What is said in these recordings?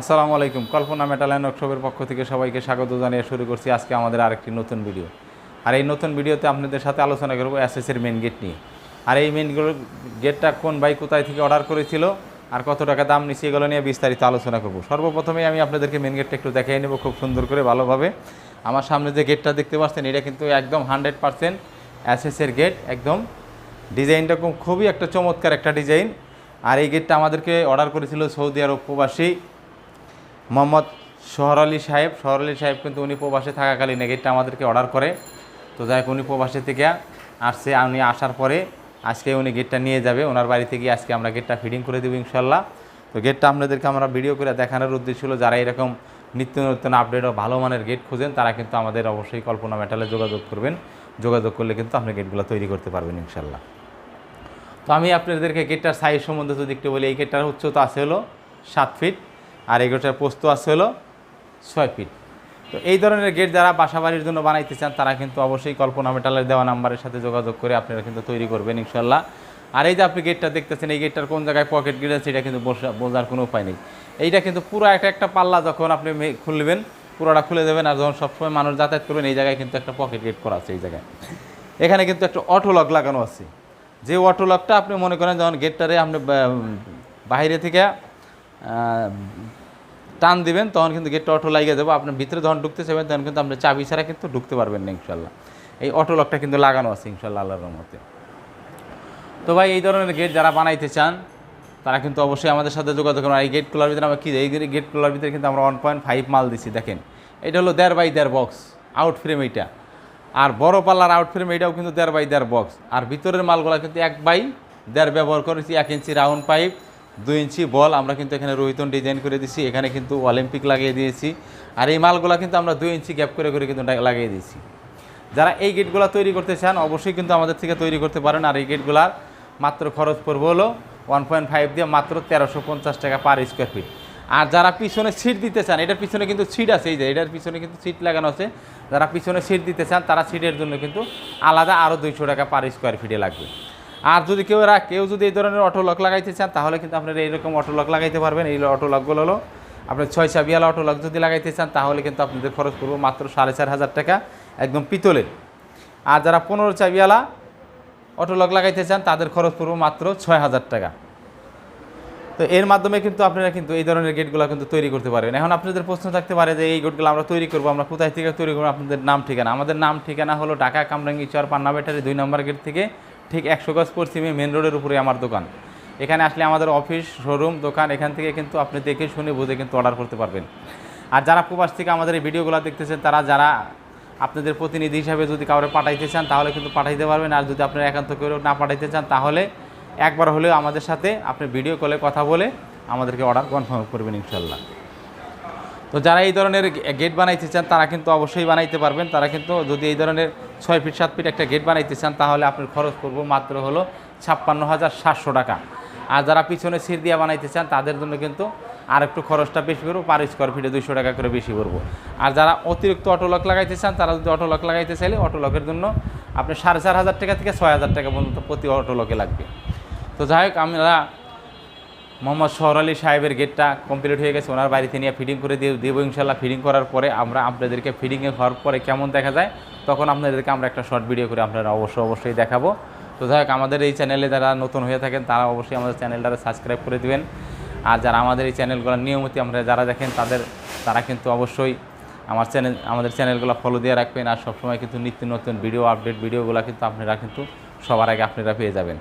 আসসালামু আলাইকুম। কল্পনা metal and ওয়ার্কশপের পক্ষ থেকে সবাইকে স্বাগত জানিয়ে শুরু করছি আজকে আমাদের আরেকটি নতুন ভিডিও। আর এই নতুন ভিডিওতে আপনাদের সাথে আলোচনা করব এসএসের মেন গেট নিয়ে। আর এই মেন গেটটা কোন বাইক কোথায় থেকে অর্ডার করেছিল আর কত টাকা দাম নিচ্ছে এগুলো নিয়ে বিস্তারিত আলোচনা করব। সর্বপ্রথমে আমি আপনাদেরকে মেন গেটটা একটু দেখিয়ে নেব খুব সুন্দর করে ভালোভাবে। আমার সামনে যে গেটটা দেখতে পাচ্ছেন, এটা কিন্তু একদম হান্ড্রেড পারসেন্ট এসএসের গেট একদম। ডিজাইনটা খুব খুবই একটা চমৎকার একটা ডিজাইন। আর এই গেটটা আমাদেরকে অর্ডার করেছিল সৌদি আরব প্রবাসী মোহাম্মদ সোহর আলী সাহেব। সোহর আলী সাহেব কিন্তু উনি প্রবাসে থাকাকালীন গেটটা আমাদেরকে অর্ডার করে। তো যাই হোক, উনি প্রবাসে থেকে আসছে, উনি আসার পরে আজকে উনি গেটটা নিয়ে যাবে। ওনার বাড়ি থেকে আজকে আমরা গেটটা ফিটিং করে দেবো ইনশাল্লাহ। তো গেটটা আপনাদেরকে আমরা ভিডিও করে দেখানোর উদ্দেশ্য ছিল, যারা এরকম নিত্য নতুন আপডেট ও ভালো মানের গেট খুঁজেন, তারা কিন্তু আমাদের অবশ্যই কল্পনা মেটালে যোগাযোগ করবেন। যোগাযোগ করলে কিন্তু আপনি গেটগুলো তৈরি করতে পারবেন ইনশাল্লাহ। তো আমি আপনাদেরকে গেটটার সাইজ সম্বন্ধে যদি একটু বলি, এই গেটটার উচ্চতা আছে হলো সাত ফিট আর এই গেটটার পোস্ত আছে হলো ছয় ফিট। তো এই ধরনের গেট যারা বাসা বাড়ির জন্য বানাইতে চান, তারা কিন্তু অবশ্যই কল্পনা মেটালের দেওয়া নাম্বারের সাথে যোগাযোগ করে আপনারা কিন্তু তৈরি করবেন ইনশাল্লাহ আর এই যে আপনি গেটটা দেখতেছেন, এই গেটটার কোন জায়গায় পকেট গেট আছে, এটা কিন্তু বোঝার কোনো উপায় নেই। এইটা কিন্তু পুরো একটা একটা পাল্লা যখন আপনি খুলবেন, পুরোটা খুলে দেবেন আর যখন সবসময় মানুষ যাতায়াত করবেন, এই জায়গায় কিন্তু একটা পকেট গেট করা আছে এই জায়গায়। এখানে কিন্তু একটা অটো লক লাগানো আছে। যে অটো লকটা আপনি মনে করেন যখন গেটটারে আপনি বাইরে থেকে টান দিবেন, তখন কিন্তু গেটটা অটো লাগিয়ে দেবো। আপনার ভিতরে যখন ঢুকতে চাইবেন, তখন কিন্তু আপনি চাবি ছাড়া কিন্তু ঢুকতে পারবেন না ইনশাল্লাহ এই অটো লকটা কিন্তু লাগানো আছে ইনশাল্লাহ আল্লাহর মতে তো ভাই, এই ধরনের গেট যারা বানাইতে চান, তারা কিন্তু অবশ্যই আমাদের সাথে যোগাযোগ করুন। এই গেটগুলোর ভিতরে আমরা কী, এই গেটগুলোর ভিতরে কিন্তু আমরা ওয়ান পয়েন্ট ফাইভ মাল দিছি, দেখেন। এটা হলো দেড় বাই দেড় বক্স আউট ফ্রেম এইটা। আর বড় পাল্লার আউট ফ্রেম এটাও কিন্তু দেড় বাই দেড় বক্স আর ভিতরের মালগুলো কিন্তু এক বাই দেড় ব্যবহার করেছি, এক ইঞ্চি রাউন্ড পাইপ দুই ইঞ্চি বল আমরা কিন্তু এখানে রোহিতন ডিজাইন করে দিয়েছি এখানে কিন্তু অলিম্পিক লাগিয়ে দিয়েছি। আর এই মালগুলো কিন্তু আমরা দুই ইঞ্চি গ্যাপ করে করে কিন্তু লাগিয়ে দিয়েছি। যারা এই গেটগুলো তৈরি করতে চান, অবশ্যই কিন্তু আমাদের থেকে তৈরি করতে পারেন। আর এই গেটগুলার মাত্র খরচ পড়বে হলো ওয়ান পয়েন্ট ফাইভ দিয়ে মাত্র তেরোশো পঞ্চাশ টাকা পার স্কোয়ার ফিট আর যারা পিছনে সিট দিতে চান, এটার পিছনে কিন্তু সিট আছে, এই যে এটার পিছনে কিন্তু সিট লাগানো আছে। যারা পিছনে সিট দিতে চান, তারা সিটের জন্য কিন্তু আলাদা আরও দুইশো টাকা পার স্কোয়ার ফিটে লাগবে। আর যদি কেউ কেউ যদি এই ধরনের অটো লক লাগাইতে চান, তাহলে কিন্তু আপনারা এইরকম অটো লক লাগাইতে পারবেন। এই অটো লকগুলো হলো আপনার ছয় চাবিয়ালা অটো লক যদি লাগাইতে চান, তাহলে কিন্তু আপনাদের খরচ পড়ব মাত্র সাড়ে চার হাজার টাকা, একদম পিতলের। আর যারা পনেরো চাবিয়ালা অটো লক লাগাইতে চান, তাদের খরচ পড়ব মাত্র ছয় হাজার টাকা। তো এর মাধ্যমে কিন্তু আপনারা কিন্তু এই ধরনের গেটগুলো কিন্তু তৈরি করতে পারবেন। এখন আপনাদের প্রশ্ন থাকতে পারে যে, এই গেটগুলো আমরা তৈরি করব, আমরা কোথায় থেকে তৈরি করব, আপনাদের নাম ঠিকানা? আমাদের নাম ঠিকানা হলো ঢাকা কামরাঙ্গি চর পান্না ব্যাটারি দুই নম্বর গেট থেকে ঠিক একশো গজ পশ্চিমে মেন রোডের উপরে আমার দোকান। এখানে আসলে আমাদের অফিস শোরুম দোকান, এখান থেকে কিন্তু আপনি দেখে শুনে বুঝে কিন্তু অর্ডার করতে পারবেন। আর যারা প্রবাস থেকে আমাদের এই ভিডিওগুলো দেখতেছেন, তারা যারা আপনাদের প্রতিনিধি হিসাবে যদি কাউরে পাঠাইতে চান, তাহলে কিন্তু পাঠাইতে পারবেন। আর যদি আপনারা একান্ত করেও না পাঠাইতে চান, তাহলে একবার হলেও আমাদের সাথে আপনি ভিডিও কলে কথা বলে আমাদেরকে অর্ডার কনফার্ম করবেন ইনশাল্লাহ তো যারা এই ধরনের গেট বানাইতে চান, তারা কিন্তু অবশ্যই বানাইতে পারবেন। তারা কিন্তু যদি এই ধরনের ছয় ফিট সাত ফিট একটা গেট বানাইতে চান, তাহলে আপনার খরচ পড়ব মাত্র হলো ছাপ্পান্ন হাজার সাতশো টাকা। আর যারা পিছনে সিট দিয়ে বানাইতে চান, তাদের জন্য কিন্তু আর একটু খরচটা বেশি করব পার স্কোয়ার ফিটে দুইশো টাকা করে বেশি করব আর যারা অতিরিক্ত অটোলক লাগাইতে চান, তারা যদি অটোলক লাগাইতে চাইলে অটোলকের জন্য আপনি সাড়ে চার হাজার টাকা থেকে ছয় হাজার টাকা পর্যন্ত প্রতি অটোলকে লাগবে। তো যাই হোক, আমরা মোহাম্মদ শহর আলী সাহেবের গেটটা কমপ্লিট হয়ে গেছে। ওনার বাড়িতে নিয়ে ফিটিং করে দিয়ে দেবো ইনশাল্লাহ ফিটিং করার পরে আমরা আপনাদেরকে ফিটিংয়ে হওয়ার পরে কেমন দেখা যায়, তখন আপনাদেরকে আমরা একটা শর্ট ভিডিও করে আপনারা অবশ্যই অবশ্যই দেখাবো। তো যাই আমাদের এই চ্যানেলে যারা নতুন হয়ে থাকেন, তারা অবশ্যই আমাদের চ্যানেলটাকে সাবস্ক্রাইব করে দিবেন। আর যারা আমাদের এই চ্যানেলগুলো নিয়মিত আমরা যারা দেখেন, তাদের, তারা কিন্তু অবশ্যই আমার চ্যানেল আমাদের চ্যানেলগুলো ফলো দিয়ে রাখবেন। আর সবসময় কিন্তু নিত্য নতুন ভিডিও আপডেট ভিডিওগুলো কিন্তু আপনারা কিন্তু সবার আগে আপনারা পেয়ে যাবেন।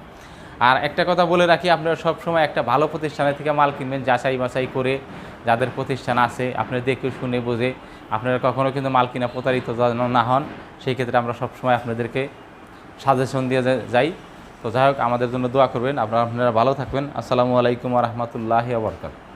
আর একটা কথা বলে রাখি, আপনারা সবসময় একটা ভালো প্রতিষ্ঠানের থেকে মাল কিনবেন, যাচাই বাছাই করে যাদের প্রতিষ্ঠান আছে, আপনারা দেখে শুনে বোঝে। আপনারা কখনও কিন্তু মাল কিনা প্রতারিত যেন না হন, সেই ক্ষেত্রে আমরা সবসময় আপনাদেরকে সাজেশন দিয়ে যাই। তো যাই হোক, আমাদের জন্য দোয়া করবেন। আপনারা আপনারা ভালো থাকবেন। আসসালামু আলাইকুম রহমতুল্লাহ আবরকাত